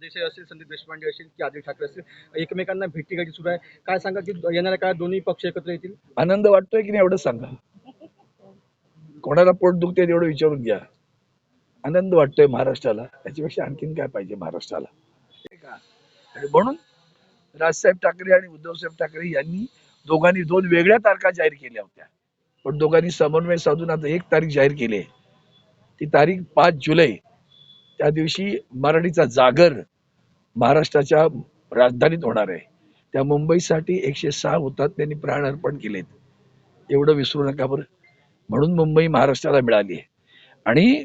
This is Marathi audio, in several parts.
देसाई असेल संदीप देशपांडे असेल की आदिल ठाकरे असेल एकमेकांना भेटीगाठी सुरू आहे. काय सांगा की येणाऱ्या काळात दोन्ही पक्ष एकत्र येतील? आनंद वाटतोय की नाही एवढं सांगा. कोणाला पोट दुखते एवढं विचारून घ्या. आनंद वाटतोय महाराष्ट्राला. त्याच्यापेक्षा आणखीन काय पाहिजे महाराष्ट्राला? म्हणून राजसाहेब ठाकरे आणि उद्धवसाहेब ठाकरे यांनी दोघांनी दोन वेगळ्या तारखा जाहीर केल्या होत्या. पण दोघांनी समन्वय साधून आता एक तारीख जाहीर केली आहे. ती तारीख पाच जुलै. त्या दिवशी मराठीचा जागर महाराष्ट्राच्या राजधानीत होणार आहे. त्या मुंबईसाठी एकशे सहा होतात त्यांनी प्राण अर्पण केलेत. एवढं विसरू नका बरं. म्हणून मुंबई महाराष्ट्राला मिळाली आहे. आणि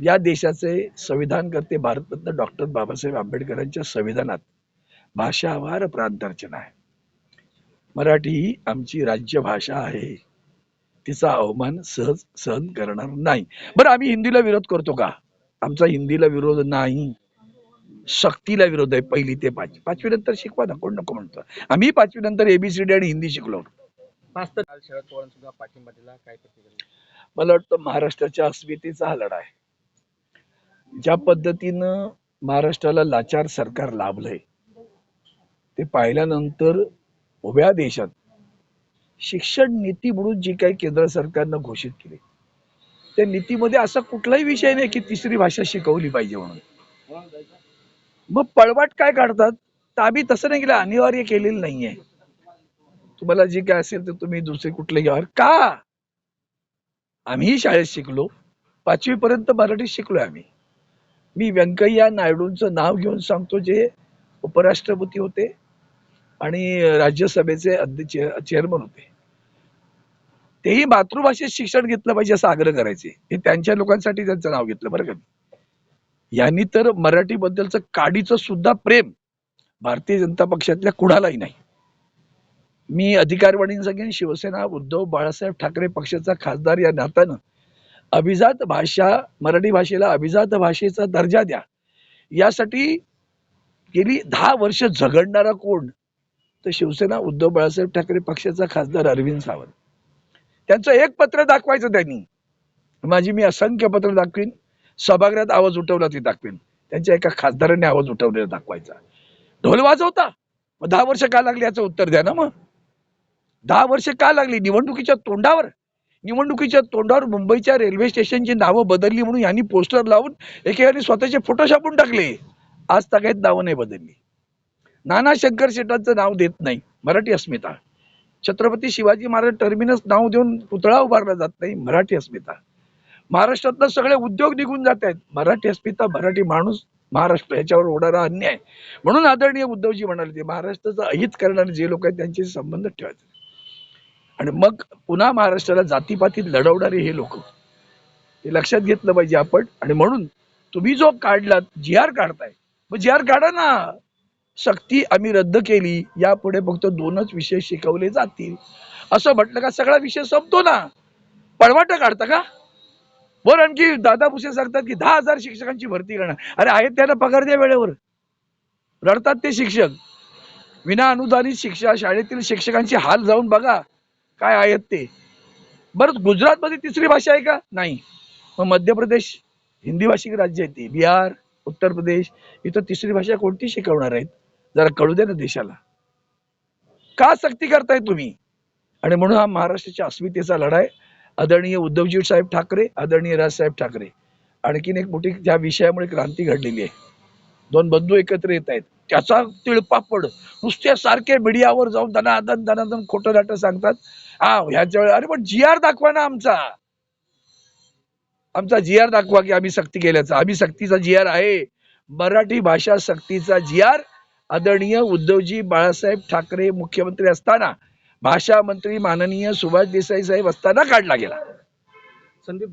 या देशाचे संविधान करते भारतरत्न डॉक्टर बाबासाहेब आंबेडकरांच्या संविधानात भाषावार प्रांतर्चना आहे. मराठी ही आमची राज्यभाषा आहे. तिचा अवमान सहज सहन करणार नाही. बरं आम्ही हिंदीला विरोध करतो का? आमचा हिंदीला विरोध नाही. सक्तीला विरोध आहे पहिली ते पाचवी पाचवी नंतर शिकवा ना कोण नको म्हणतो? आम्ही पाचवी नंतर एबीसीडी आणि हिंदी शिकलो. शरद पाठिंबा दिला काय मला वाटतं महाराष्ट्राच्या अस्मितेचा हा लढा आहे ज्या पद्धतीनं महाराष्ट्राला लाचार सरकार लाभलंय ते पाहिल्यानंतर उभ्या देशात शिक्षण नीती म्हणून जी काही केंद्र सरकारनं घोषित केली. त्या नीतीमध्ये असा कुठलाही विषय नाही की तिसरी भाषा शिकवली पाहिजे म्हणून. मग पळवाट काय काढतात? तर आम्ही तसं नाही केलं अनिवार्य केलेलं नाहीये. तुम्हाला जे काय असेल ते तुम्ही दुसरे कुठले घ्या का? आम्ही शाळेत शिकलो. पाचवी पर्यंत मराठी शिकलोय आम्ही. मी व्यंकय्या नायडूंचं नाव घेऊन सांगतो जे उपराष्ट्रपती होते. आणि राज्यसभेचे अध्यक्ष चेअरमन होते. तेही मातृभाषेत शिक्षण घेतलं पाहिजे असं आग्रह करायचे. हे त्यांच्या लोकांसाठी त्यांचं नाव घेतलं बरं का यांनी तर मराठीबद्दलचं काडीचं सुद्धा प्रेम भारतीय जनता पक्षातल्या कुणालाही नाही. मी अधिकारवाणीने सांगेन शिवसेना उद्धव बाळासाहेब ठाकरे पक्षाचा खासदार या नात्यानं अभिजात भाषा मराठी भाषेला अभिजात भाषेचा दर्जा द्या. यासाठी गेली दहा वर्ष झगडणारा कोण तर शिवसेना उद्धव बाळासाहेब ठाकरे पक्षाचा खासदार अरविंद सावंत. त्यांचं एक पत्र दाखवायचं त्यांनी. माझी मी असंख्य पत्र दाखवीन. सभागृहात आवाज उठवला ती दाखवीन. त्यांच्या एका खासदाराने आवाज उठवलेला दाखवायचा. ढोल वाजवता. मग दहा वर्ष का लागली याचं उत्तर द्या ना मग. दहा वर्ष का लागली? निवडणुकीच्या तोंडावर. निवडणुकीच्या तोंडावर मुंबईच्या रेल्वे स्टेशनची नावं बदलली म्हणून यांनी पोस्टर लावून एकेकाने स्वतःचे फोटो छापून टाकले. आज तगायत नावं नाही बदलली. नाना शंकर शेटांचं नाव देत नाही. मराठी अस्मिता. छत्रपती शिवाजी महाराज टर्मिनस नाव देऊन पुतळा उभारला जात नाही मराठी अस्मिता. महाराष्ट्रातनं सगळे उद्योग निघून जात आहेत. मराठी अस्मिता मराठी माणूस महाराष्ट्र याच्यावर होणारा अन्याय. म्हणून आदरणीय उद्धवजी म्हणाले ते महाराष्ट्राचं अहित करणारे जे लोक आहेत त्यांचे संबंध ठेवायचे. आणि मग पुन्हा महाराष्ट्राला जातीपातीत लढवणारे हे लोक. हे लक्षात घेतलं पाहिजे आपण. आणि म्हणून तुम्ही जो काढलात जी आर काढताय. मग जी आर काढा ना. सक्ती आम्ही रद्द केली यापुढे फक्त दोनच विषय शिकवले जातील. असं म्हटलं का सगळा विषय संपतो ना? पळवाट काढता का? बरं आणखी दादा भुसे सांगतात की दहा हजार शिक्षकांची भरती करणार. अरे आहेत त्यांना पगार द्या वेळेवर. रडतात ते शिक्षक. विना अनुदानित शिक्षा शाळेतील शिक्षकांची हाल जाऊन बघा काय आहेत ते. बरं गुजरातमध्ये तिसरी भाषा आहे का? नाही. मग मध्य प्रदेश हिंदी भाषिक राज्य आहे ते. बिहार उत्तर प्रदेश इथं तिसरी भाषा कोणती शिकवणार आहेत? जरा कळू द्या ना देशाला. का सक्ती करताय तुम्ही? आणि म्हणून हा महाराष्ट्राच्या अस्मितेचा लढा आहे आदरणीय उद्धवजी साहेब ठाकरे आदरणीय राजसाहेब ठाकरे. आणखीन एक मोठी ज्या विषयामुळे क्रांती घडलेली आहे. दोन बंधू एकत्र येत आहेत. त्याचा तिळपापड नुसत्या सारखे मीडियावर जाऊन दनादन दनादन खोटं दाट सांगतात. हा ह्याच्या वेळेला अरे पण जी आर दाखवा ना आमचा. आमचा जी आर दाखवा की आम्ही सक्ती केल्याचा. आम्ही सक्तीचा जी आर आहे. मराठी भाषा सक्तीचा जी आर आदरणीय उद्धवजी बाळासाहेब ठाकरे मुख्यमंत्री असताना भाषा मंत्री माननीय सुभाष देसाई साहेब असताना काढला गेला. संदीप